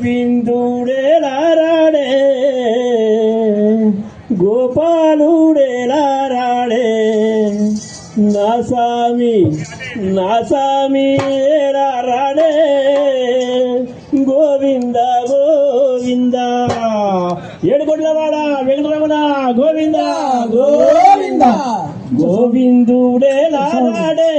గోవిందుడేలారాడే గోపాలుడేలారాడే. నా స్వామి నా స్వామి రాడే గోవింద గోవింద. ఏడుగుడ్లవాడ వెంకటరమణ గోవింద గోవింద. గోవిందుడేలా రాడే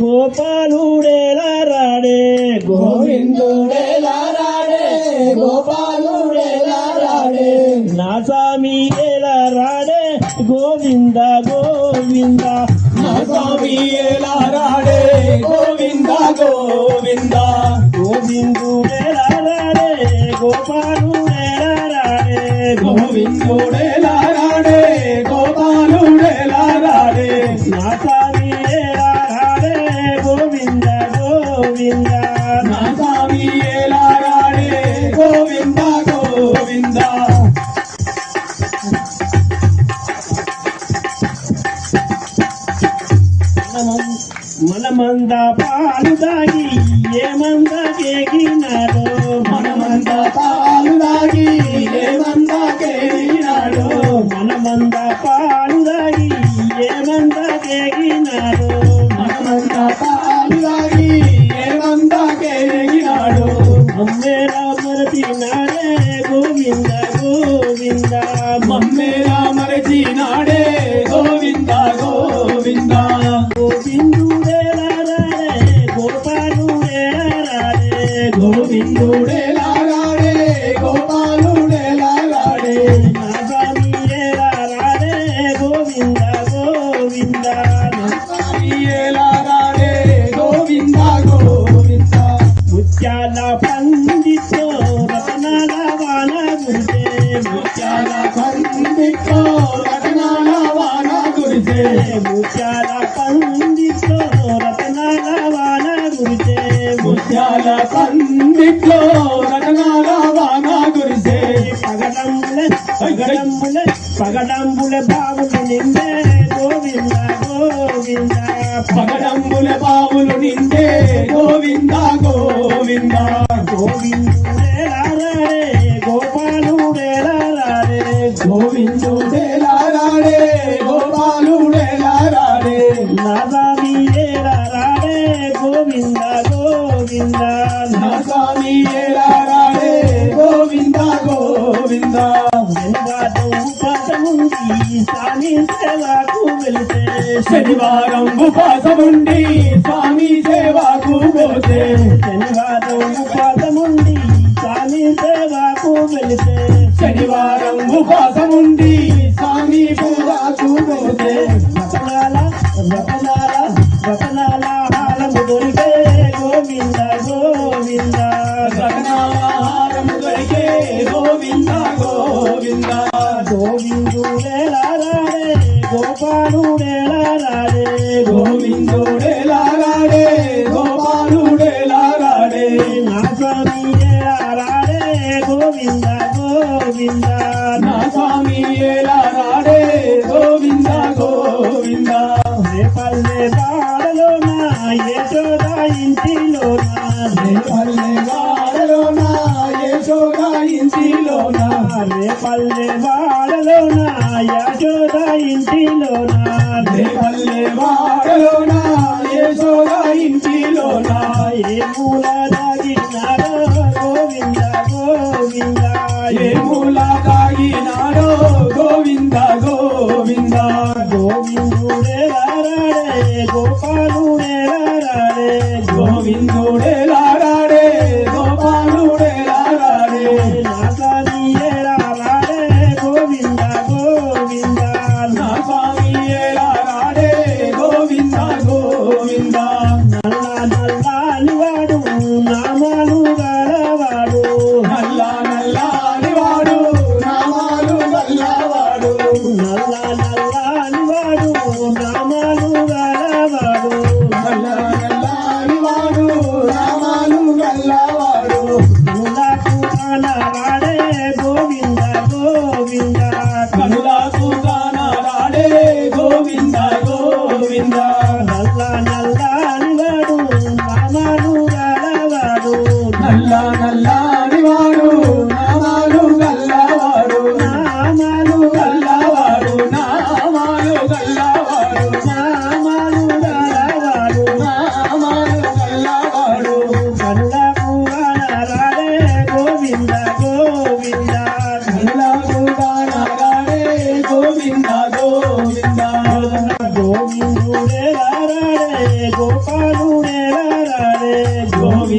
గోపాలుడేలా రాడే గోవిందుడేలా రాడే గోపాలుడేలా రాడే నా స్వామి ఎలా రాడే గోవింద గోవింద. నా స్వామి ఎలా రాడే గోవింద గోవింద. గోవిందుడేలా రాడే గోపాలుడేలా రాడే గోవిందుడేలా మనమంద పాలు దాగి ఏమంద కేగినారో మనమంత పాలు దాగి ఏమంద కేడినాడు మనమంద పాలు దాగి ఏమంద కేగినారో మనమంత పాలు దాగి ఏమంద కేడినాడు అమ్మేరా మరచినాడే గోవింద గోవింద. మమ్మేరా మరచినాడే గోవింద గోవింద గోవిందుడేలా గోవిందుడేలా రాడే పండిట్లో రతనాల వాన కురిసే పగడంబుల పగడంబుల పగడంబుల బావులు నిండే గోవింద గోవింద. పగడంబుల బావులు నిండే గోవింద గోవింద. గోవిందుడేలా రాడే గోపాలుడేలా రాడే గోవిందుడేలా శనివారం ఉపాసముంది స్వామి సేవకు ఉపవాసముండి స్వామి సేవకు పోతే. శనివారం ఉపాసముంది స్వామి సేవకు వెళితే శనివారం ఉపవాసముండి స్వామి పూజకు పోతే. రతనాల రతనాల రతనాల హాలము దొరికే గోవిందుడేలా రాడే గోపాలుడేలా రాడే గోవిందుడేలా రాడే గోపాలుడేలా రాడే నా స్వామి ఏలా రాడే గోవింద గోవింద. నా స్వామి ఎలా రాడే గోవింద గోవింద రేపల్లె బాడలోన యశోద ఇంటిలోన? పల్లె వాడలోన యశోద ఇంటిలోన రేపల్లె బాడలోన యశోద ఇంటిలోన పల్లె వాడలోనా